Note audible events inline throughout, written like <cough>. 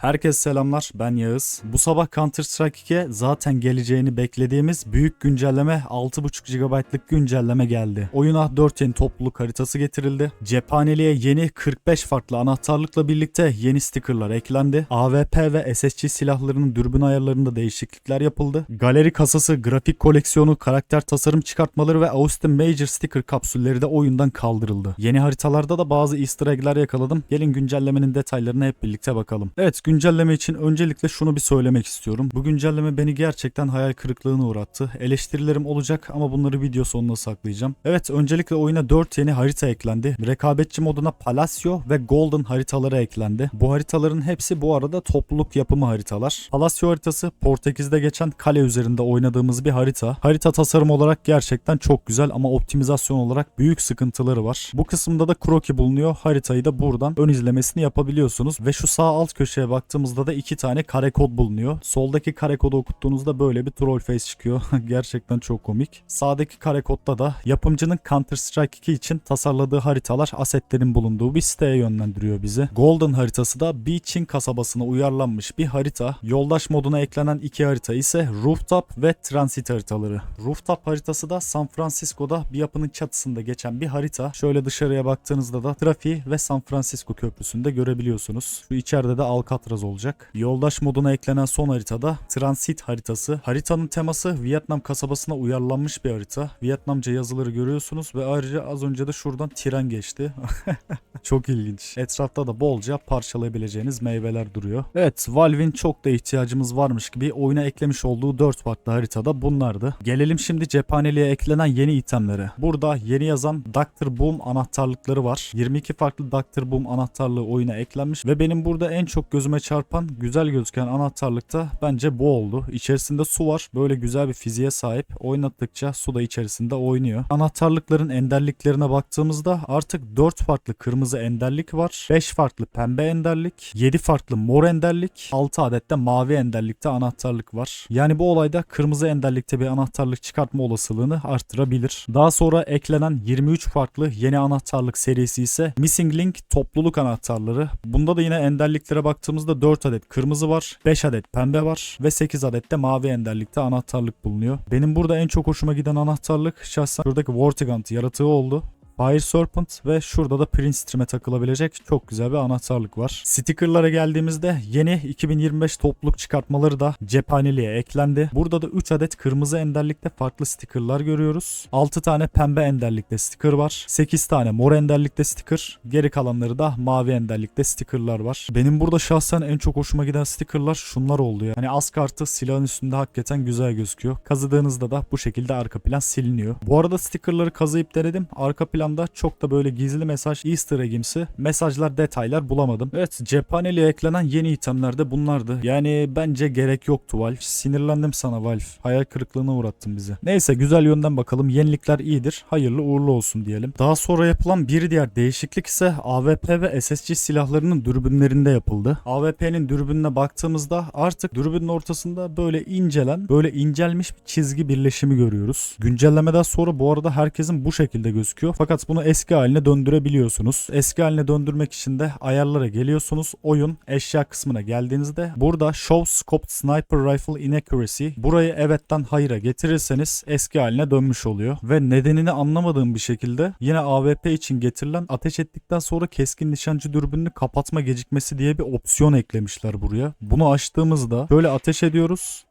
Herkes selamlar ben Yağız. Bu sabah Counter Strike 2'ye zaten geleceğini beklediğimiz büyük güncelleme 6.5 GB'lık güncelleme geldi. Oyuna 4 yeni topluluk haritası getirildi. Cephaneliğe yeni 45 farklı anahtarlıkla birlikte yeni stickerlar eklendi. AWP ve SSG silahlarının dürbün ayarlarında değişiklikler yapıldı. Galeri kasası, grafik koleksiyonu, karakter tasarım çıkartmaları ve Austin Major sticker kapsülleri de oyundan kaldırıldı. Yeni haritalarda da bazı easter egg'ler yakaladım. Gelin güncellemenin detaylarına hep birlikte bakalım. Evet güncelleme için öncelikle şunu bir söylemek istiyorum. Bu güncelleme beni gerçekten hayal kırıklığına uğrattı. Eleştirilerim olacak ama bunları video sonuna saklayacağım. Evet öncelikle oyuna 4 yeni harita eklendi. Rekabetçi moduna Palacio ve Golden haritaları eklendi. Bu haritaların hepsi bu arada topluluk yapımı haritalar. Palacio haritası Portekiz'de geçen kale üzerinde oynadığımız bir harita. Harita tasarım olarak gerçekten çok güzel ama optimizasyon olarak büyük sıkıntıları var. Bu kısımda da kroki bulunuyor. Haritayı da buradan ön izlemesini yapabiliyorsunuz ve şu sağ alt köşeye baktığımızda da iki tane kare kod bulunuyor. Soldaki kare kodu okuttuğunuzda böyle bir troll face çıkıyor. <laughs> gerçekten çok komik. Sağdaki kare kodda da yapımcının Counter Strike 2 için tasarladığı haritalar asetlerin bulunduğu bir siteye yönlendiriyor bizi. Golden haritası da Beach'in kasabasına uyarlanmış bir harita. Yoldaş moduna eklenen iki harita ise Rooftop ve Transit haritaları. Rooftop haritası da San Francisco'da bir yapının çatısında geçen bir harita. Şöyle dışarıya baktığınızda da trafiği ve San Francisco köprüsünde görebiliyorsunuz. Şu içeride de Alcatraz olacak. Yoldaş moduna eklenen son haritada Transit haritası. Haritanın teması Vietnam kasabasına uyarlanmış bir harita. Vietnamca yazıları görüyorsunuz ve ayrıca az önce de şuradan tren geçti. <laughs> Çok ilginç. Etrafta da bolca parçalayabileceğiniz meyveler duruyor. Evet Valve'in çok da ihtiyacımız varmış gibi oyuna eklemiş olduğu 4 farklı haritada bunlardı. Gelelim şimdi cephaneliğe eklenen yeni itemlere. Burada yeni yazan Dr. Boom anahtarlıkları var. 22 farklı Dr. Boom anahtarlığı oyuna eklenmiş ve benim burada en çok gözüme çarpan güzel gözüken anahtarlık da bence bu oldu. İçerisinde su var. Böyle güzel bir fiziğe sahip. Oynattıkça su da içerisinde oynuyor. Anahtarlıkların enderliklerine baktığımızda artık 4 farklı kırmızı enderlik var. 5 farklı pembe enderlik. 7 farklı mor enderlik. 6 adet de mavi enderlikte anahtarlık var. Yani bu olayda kırmızı enderlikte bir anahtarlık çıkartma olasılığını arttırabilir. Daha sonra eklenen 23 farklı yeni anahtarlık serisi ise Missing Link topluluk anahtarları. Bunda da yine enderliklere baktığımızda 4 adet kırmızı var, 5 adet pembe var ve 8 adet de mavi enderlikte anahtarlık bulunuyor. Benim burada en çok hoşuma giden anahtarlık şahsen şuradaki Vortigaunt yaratığı oldu. Fire Serpent ve şurada da Prince Stream'e takılabilecek çok güzel bir anahtarlık var. Sticker'lara geldiğimizde yeni 2025 topluluk çıkartmaları da cephaneliğe eklendi. Burada da 3 adet kırmızı enderlikte farklı sticker'lar görüyoruz. 6 tane pembe enderlikte sticker var. 8 tane mor enderlikte sticker. Geri kalanları da mavi enderlikte sticker'lar var. Benim burada şahsen en çok hoşuma giden sticker'lar şunlar oldu ya. Hani az kartı silahın üstünde hakikaten güzel gözüküyor. Kazıdığınızda da bu şekilde arka plan siliniyor. Bu arada sticker'ları kazıyıp denedim. Arka planda çok da böyle gizli mesaj easter egg'imsi mesajlar detaylar bulamadım. Evet cephaneliğe eklenen yeni itemler de bunlardı. Yani bence gerek yoktu Valve. Sinirlendim sana Valve. Hayal kırıklığına uğrattın bizi. Neyse güzel yönden bakalım. Yenilikler iyidir. Hayırlı uğurlu olsun diyelim. Daha sonra yapılan bir diğer değişiklik ise AWP ve SSG silahlarının dürbünlerinde yapıldı. AWP'nin dürbününe baktığımızda artık dürbünün ortasında böyle incelen, böyle incelmiş bir çizgi birleşimi görüyoruz. Güncellemeden sonra bu arada herkesin bu şekilde gözüküyor. Fakat bunu eski haline döndürebiliyorsunuz. Eski haline döndürmek için de ayarlara geliyorsunuz. Oyun eşya kısmına geldiğinizde burada Show Scoped Sniper Rifle Inaccuracy burayı evetten hayıra getirirseniz eski haline dönmüş oluyor. Ve nedenini anlamadığım bir şekilde yine AWP için getirilen ateş ettikten sonra keskin nişancı dürbününü kapatma gecikmesi diye bir opsiyon eklemişler buraya. Bunu açtığımızda böyle ateş ediyoruz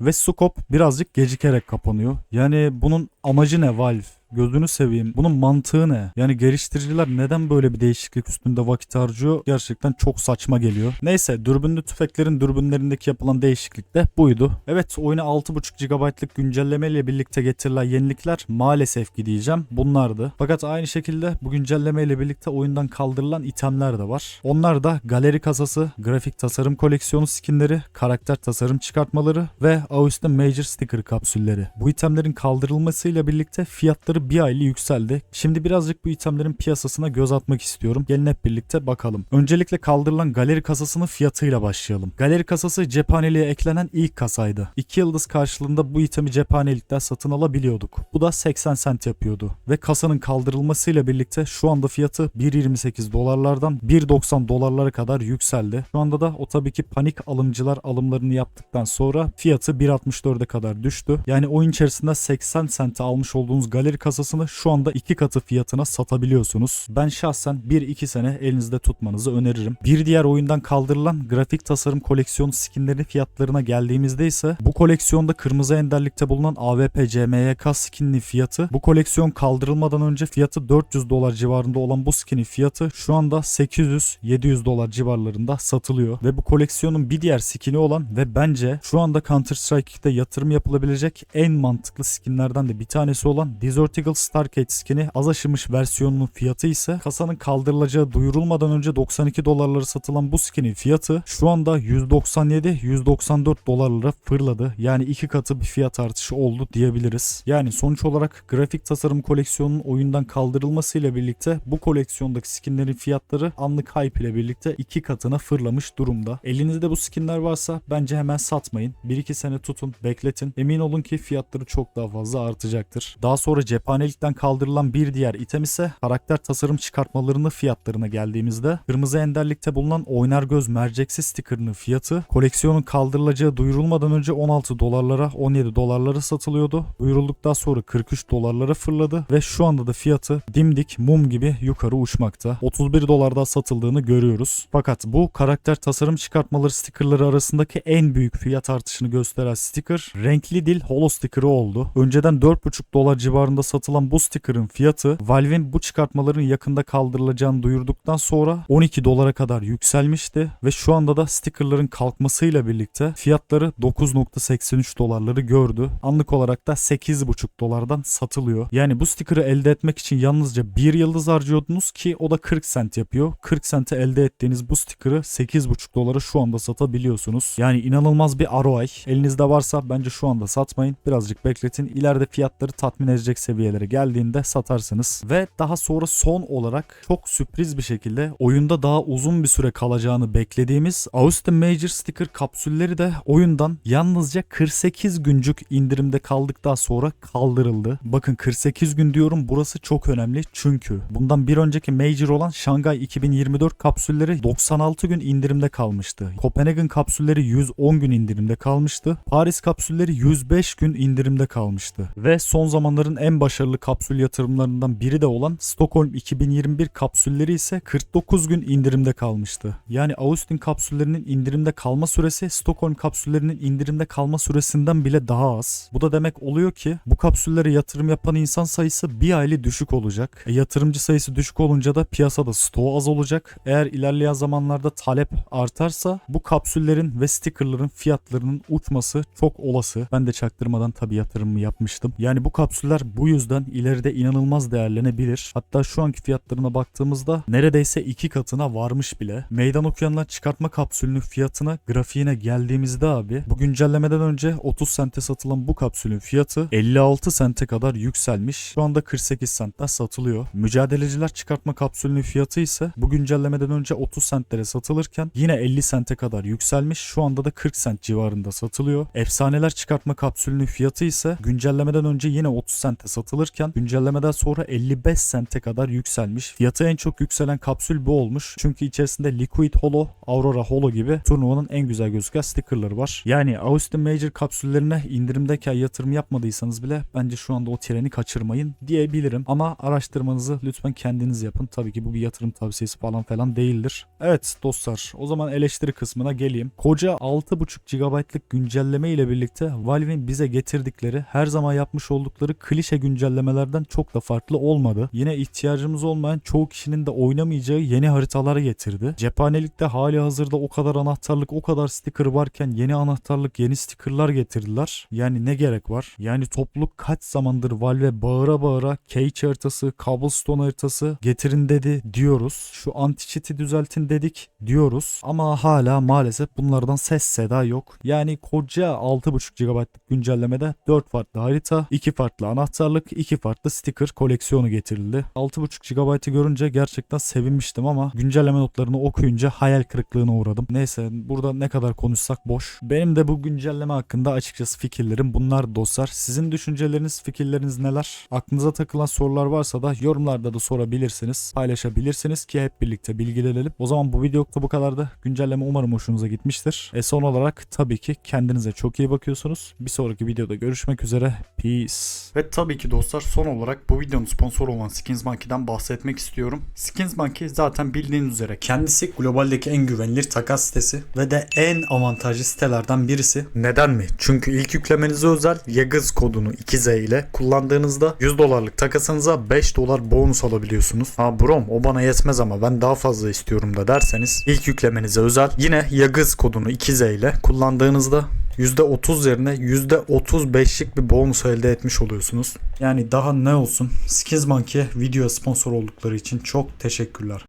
ve scope birazcık gecikerek kapanıyor. Yani bunun amacı ne Valve? Gözünü seveyim. Bunun mantığı ne? Yani geliştiriciler neden böyle bir değişiklik üstünde vakit harcıyor? Gerçekten çok saçma geliyor. Neyse dürbünlü tüfeklerin dürbünlerindeki yapılan değişiklik de buydu. Evet oyuna 6.5 GB'lık güncelleme ile birlikte getirilen yenilikler maalesef ki diyeceğim bunlardı. Fakat aynı şekilde bu güncelleme ile birlikte oyundan kaldırılan itemler de var. Onlar da galeri kasası, grafik tasarım koleksiyonu skinleri, karakter tasarım çıkartmaları ve Austin Major sticker kapsülleri. Bu itemlerin kaldırılmasıyla kaldırılmasıyla birlikte fiyatları bir aylı yükseldi. Şimdi birazcık bu itemlerin piyasasına göz atmak istiyorum. Gelin hep birlikte bakalım. Öncelikle kaldırılan galeri kasasının fiyatıyla başlayalım. Galeri kasası cephaneliğe eklenen ilk kasaydı. 2 yıldız karşılığında bu itemi cephanelikten satın alabiliyorduk. Bu da 80 sent yapıyordu. Ve kasanın kaldırılmasıyla birlikte şu anda fiyatı 1.28 dolarlardan 1.90 dolarlara kadar yükseldi. Şu anda da o tabii ki panik alımcılar alımlarını yaptıktan sonra fiyatı 1.64'e kadar düştü. Yani oyun içerisinde 80 almış olduğunuz galeri kasasını şu anda iki katı fiyatına satabiliyorsunuz. Ben şahsen 1-2 sene elinizde tutmanızı öneririm. Bir diğer oyundan kaldırılan grafik tasarım koleksiyonu skinleri fiyatlarına geldiğimizde ise bu koleksiyonda kırmızı enderlikte bulunan AWP CMYK skininin fiyatı bu koleksiyon kaldırılmadan önce fiyatı 400 dolar civarında olan bu skinin fiyatı şu anda 800-700 dolar civarlarında satılıyor ve bu koleksiyonun bir diğer skini olan ve bence şu anda Counter Strike 2'de yatırım yapılabilecek en mantıklı skinlerden de bir tanesi olan Desert Eagle Stargate skini az aşılmış versiyonunun fiyatı ise kasanın kaldırılacağı duyurulmadan önce 92 dolarları satılan bu skinin fiyatı şu anda 197-194 dolarlara fırladı. Yani iki katı bir fiyat artışı oldu diyebiliriz. Yani sonuç olarak grafik tasarım koleksiyonunun oyundan kaldırılmasıyla birlikte bu koleksiyondaki skinlerin fiyatları anlık hype ile birlikte iki katına fırlamış durumda. Elinizde bu skinler varsa bence hemen satmayın. 1-2 sene tutun, bekletin. Emin olun ki fiyatları çok daha fazla artacaktır. Daha sonra cephanelikten kaldırılan bir diğer item ise karakter tasarım çıkartmalarının fiyatlarına geldiğimizde kırmızı enderlikte bulunan oynar göz merceksi stickerının fiyatı koleksiyonun kaldırılacağı duyurulmadan önce 16 dolarlara 17 dolarlara satılıyordu. Duyurulduktan sonra 43 dolarlara fırladı ve şu anda da fiyatı dimdik mum gibi yukarı uçmakta. 31 dolarda satıldığını görüyoruz. Fakat bu karakter tasarım çıkartmaları stickerları arasındaki en büyük fiyat artışını gösteren sticker renkli dil holo sticker'ı oldu. Önceden 4,5 dolar civarında satılan bu sticker'ın fiyatı Valve'in bu çıkartmaların yakında kaldırılacağını duyurduktan sonra 12 dolara kadar yükselmişti ve şu anda da stickerların kalkmasıyla birlikte fiyatları 9.83 dolarları gördü. Anlık olarak da 8,5 dolardan satılıyor. Yani bu sticker'ı elde etmek için yalnızca bir yıldız harcıyordunuz ki o da 40 sent yapıyor. 40 sente elde ettiğiniz bu sticker'ı 8,5 dolara şu anda satabiliyorsunuz. Yani inanılmaz bir ROI. Elinizde varsa bence şu anda satmayın. Birazcık bekletin. İleride fiyatları tatmin edecek seviyelere geldiğinde satarsınız. Ve daha sonra son olarak çok sürpriz bir şekilde oyunda daha uzun bir süre kalacağını beklediğimiz Austin Major sticker kapsülleri de oyundan yalnızca 48 güncük indirimde kaldıktan sonra kaldırıldı. Bakın 48 gün diyorum burası çok önemli çünkü bundan bir önceki Major olan Şangay 2024 kapsülleri 96 gün indirimde kalmıştı. Copenhagen kapsülleri 110 gün indirimde kalmıştı. Paris kapsülleri 105 gün indirimde kalmıştı. Ve son zamanların en başarılı kapsül yatırımlarından biri de olan Stockholm 2021 kapsülleri ise 49 gün indirimde kalmıştı. Yani Austin kapsüllerinin indirimde kalma süresi Stockholm kapsüllerinin indirimde kalma süresinden bile daha az. Bu da demek oluyor ki bu kapsüllere yatırım yapan insan sayısı bir aylı düşük olacak. E, yatırımcı sayısı düşük olunca da piyasada stoğu az olacak. Eğer ilerleyen zamanlarda talep artarsa bu kapsüllerin ve stickerların fiyatlarının uçması çok olası. Ben de çaktırmadan tabii yatırımımı yapmıştım. Yani bu kapsüller bu yüzden ileride inanılmaz değerlenebilir. Hatta şu anki fiyatlarına baktığımızda neredeyse iki katına varmış bile. Meydan okuyanlar çıkartma kapsülünün fiyatına grafiğine geldiğimizde abi bu güncellemeden önce 30 sente satılan bu kapsülün fiyatı 56 sente kadar yükselmiş. Şu anda 48 sentten satılıyor. Mücadeleciler çıkartma kapsülünün fiyatı ise bu güncellemeden önce 30 sentlere satılırken yine 50 sente kadar yükselmiş. Şu anda da 40 sent civarında satılıyor. Efsaneler çıkartma kapsülünün fiyatı ise güncellemeden önce yine 30 sente satılırken güncellemeden sonra 55 sente kadar yükselmiş. Fiyatı en çok yükselen kapsül bu olmuş. Çünkü içerisinde Liquid Holo, Aurora Holo gibi turnuvanın en güzel gözüken stickerları var. Yani Austin Major kapsüllerine indirimdeyken yatırım yapmadıysanız bile bence şu anda o treni kaçırmayın diyebilirim. Ama araştırmanızı lütfen kendiniz yapın. Tabii ki bu bir yatırım tavsiyesi falan falan değildir. Evet dostlar o zaman eleştiri kısmına geleyim. Koca 6.5 GB'lık güncelleme ile birlikte Valve'in bize getirdikleri her zaman yapmış oldukları klişe güncellemelerden çok da farklı olmadı. Yine ihtiyacımız olmayan çoğu kişinin de oynamayacağı yeni haritalar getirdi. Cephanelikte hali hazırda o kadar anahtarlık o kadar sticker varken yeni anahtarlık yeni stickerlar getirdiler. Yani ne gerek var? Yani topluluk kaç zamandır Valve bağıra bağıra Cage haritası, Cobblestone haritası getirin dedi diyoruz. Şu anti-cheat'i düzeltin dedik diyoruz. Ama hala maalesef bunlardan ses seda yok. Yani koca 6.5 GB'lık güncellemede 4 farklı harita, iki farklı anahtarlık, iki farklı sticker koleksiyonu getirildi. 6.5 GB'ı görünce gerçekten sevinmiştim ama güncelleme notlarını okuyunca hayal kırıklığına uğradım. Neyse burada ne kadar konuşsak boş. Benim de bu güncelleme hakkında açıkçası fikirlerim bunlar dostlar. Sizin düşünceleriniz, fikirleriniz neler? Aklınıza takılan sorular varsa da yorumlarda da sorabilirsiniz. Paylaşabilirsiniz ki hep birlikte bilgilenelim. O zaman bu videolukta bu kadardı. Güncelleme umarım hoşunuza gitmiştir. E son olarak tabii ki kendinize çok iyi bakıyorsunuz. Bir sonraki videoda görüşmek üzere. Peace. Ve tabii ki dostlar son olarak bu videonun sponsoru olan Skins Monkey'den bahsetmek istiyorum. Skins Monkey zaten bildiğiniz üzere kendisi globaldeki en güvenilir takas sitesi ve de en avantajlı sitelerden birisi. Neden mi? Çünkü ilk yüklemenize özel Yagız kodunu 2Z ile kullandığınızda 100 dolarlık takasınıza 5 dolar bonus alabiliyorsunuz. Ha brom o bana yetmez ama ben daha fazla istiyorum da derseniz ilk yüklemenize özel yine Yagız kodunu 2Z ile kullandığınızda %30 yerine %35'lik bir bonus elde etmiş oluyorsunuz. Yani daha ne olsun Skins Monkey'e video sponsor oldukları için çok teşekkürler.